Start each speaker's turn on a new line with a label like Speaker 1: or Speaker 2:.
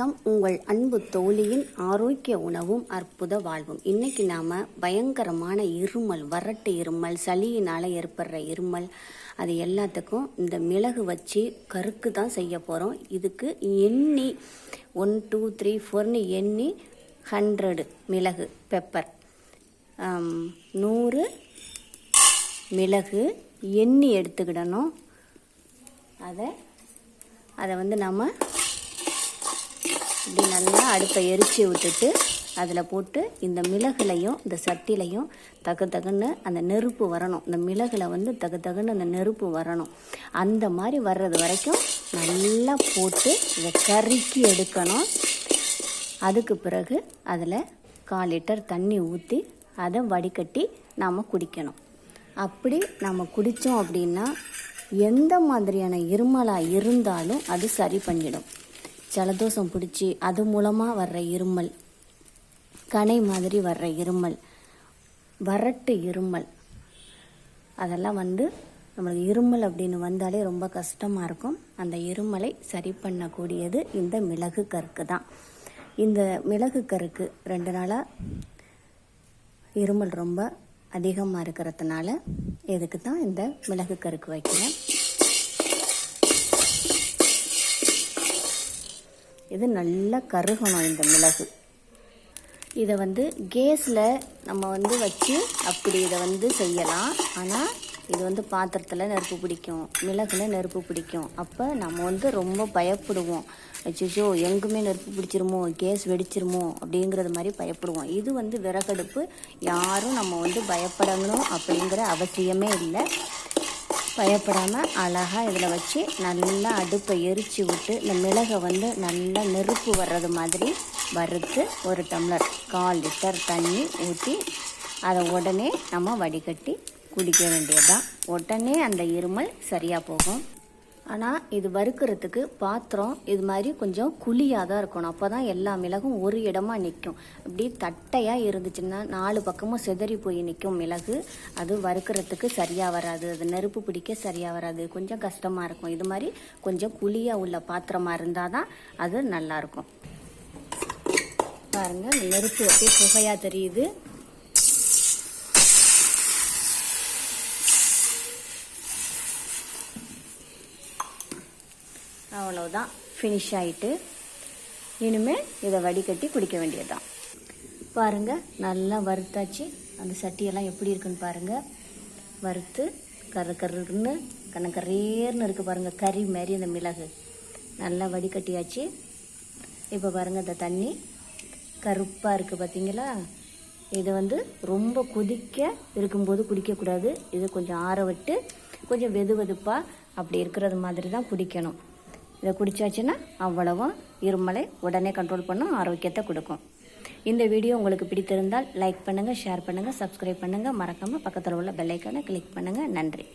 Speaker 1: வணக்கம். உங்கள் அன்பு தோழியின் ஆரோக்கிய உணவும் அற்புத வாழ்வும். இன்னைக்கு நாம பயங்கரமான இருமல் வறட்டு இருமல் சளியினால ஏற்படுற இருமல் அது எல்லாத்துக்கும் இந்த மிளகு வச்சு கருக்கு தான் செய்ய போகிறோம் இதுக்கு எண்ணி ஒன் டூ த்ரீ ஃபோர்னு எண்ணி ஹண்ட்ரடு மிளகு பெப்பர் நூறு மிளகு எண்ணி எடுத்துக்கிடணும். அதை அதை வந்து நம்ம இப்படி நல்லா அடுப்பை எரிச்சு விட்டுட்டு அதில் போட்டு இந்த மிளகுலையும் இந்த சட்டிலையும் தகு தகுன்னு அந்த நெருப்பு வரணும். இந்த மிளகில் வந்து தகு தகுன்னு அந்த நெருப்பு வரணும். அந்த மாதிரி வர்றது வரைக்கும் நல்லா போட்டு இதை கருக்கி எடுக்கணும். அதுக்கு பிறகு அதில் கால் லிட்டர் தண்ணி ஊற்றி அதை வடிகட்டி நாம் குடிக்கணும். அப்படி நம்ம குடித்தோம் அப்படின்னா எந்த மாதிரியான இருமலாக இருந்தாலும் அது சரி பண்ணிடும். ஜலதோஷம் பிடிச்சி அது மூலமாக வர்ற இருமல். கனை மாதிரி வர்ற இருமல். வறட்டு இருமல். அதெல்லாம் வந்து நம்மளுக்கு இருமல் அப்படின்னு வந்தாலே ரொம்ப கஷ்டமாக இருக்கும். அந்த இருமலை சரி பண்ணக்கூடியது இந்த மிளகு கருக்கு தான். இந்த மிளகு கருக்கு ரெண்டு நாளாக இருமல் ரொம்ப அதிகமாக இருக்கிறதுனால இதுக்கு தான் இந்த மிளகு கருக்கு வைக்கிறேன். இது நல்லா கருகணும் இந்த மிளகு. இதை வந்து கேஸில் நம்ம வந்து வச்சு அப்படி இதை வந்து செய்யலாம். ஆனால் இது வந்து பாத்திரத்தில் நெருப்பு பிடிக்கும். மிளகுல நெருப்பு பிடிக்கும். அப்போ நம்ம வந்து ரொம்ப பயப்படுவோம். அச்சோ எங்குமே நெருப்பு பிடிச்சிருமோ கேஸ் வெடிச்சிருமோ அப்படிங்கிறது மாதிரி பயப்படுவோம். இது வந்து விறகடுப்பு. யாரும் நம்ம வந்து பயப்படணும் அப்படிங்கிற அவசியமே இல்லை. பயப்படாமல் அழகாக இதில் வச்சு நல்லா அடுப்பை எரித்து விட்டு இந்த மிளகை வந்து நல்லா நெருப்பு வர்றது மாதிரி வறுத்து ஒரு டம்ளர் கால் லிட்டர் தண்ணி ஊற்றி அதை உடனே நம்ம வடிகட்டி குடிக்க வேண்டியதுதான். உடனே அந்த இருமல் சரியாக போகும். ஆனால் இது வறுக்கிறதுக்கு பாத்திரம் இது மாதிரி கொஞ்சம் குழியாக தான் இருக்கணும். அப்போ தான் எல்லா மிளகும் ஒரு இடமா நிற்கும் இப்படி தட்டையாக இருந்துச்சுன்னா நாலு பக்கமும் செதறி போய் நிற்கும் மிளகு. அது வறுக்கிறதுக்கு சரியாக வராது. அது நெருப்பு பிடிக்க சரியாக வராது. கொஞ்சம் கஷ்டமாக இருக்கும். இது மாதிரி கொஞ்சம் குழியாக உள்ள பாத்திரமாக இருந்தால் தான் அது நல்லாயிருக்கும் பாருங்கள் நெருப்பு அப்படியே புகையாக தெரியுது. அவ்வளோதான் ஃபினிஷ் ஆகிட்டு இனிமேல் இதை வடிகட்டி குடிக்க வேண்டியதுதான். பாருங்கள் நல்லா வறுத்தாச்சு. அந்த சட்டியெல்லாம் எப்படி இருக்குன்னு பாருங்கள் வறுத்து கரு கருன்னு கண்ணக்கரேர்னு இருக்குது பாருங்கள் கறி மாதிரி அந்த மிளகு. நல்லா வடிகட்டியாச்சு. இப்போ பாருங்கள் இந்த தண்ணி. கருப்பாக இருக்குது பார்த்தீங்களா இது வந்து ரொம்ப கொதிக்க இருக்கும்போது குடிக்கக்கூடாது. இது கொஞ்சம் ஆற விட்டு கொஞ்சம் வெது வெதுப்பாக அப்படி இருக்கிறது மாதிரி தான் குடிக்கணும். இதை குடித்தாச்சுன்னா அவ்வளவும் இருமலை உடனே கண்ட்ரோல் பண்ணும் ஆரோக்கியத்தை கொடுக்கும். இந்த வீடியோ உங்களுக்கு பிடித்திருந்தால் லைக் பண்ணுங்கள் ஷேர் பண்ணுங்கள் சப்ஸ்கிரைப் பண்ணுங்கள் மறக்காமல் பக்கத்தில் உள்ள பெல்லைக்கானை கிளிக் பண்ணுங்கள் நன்றி.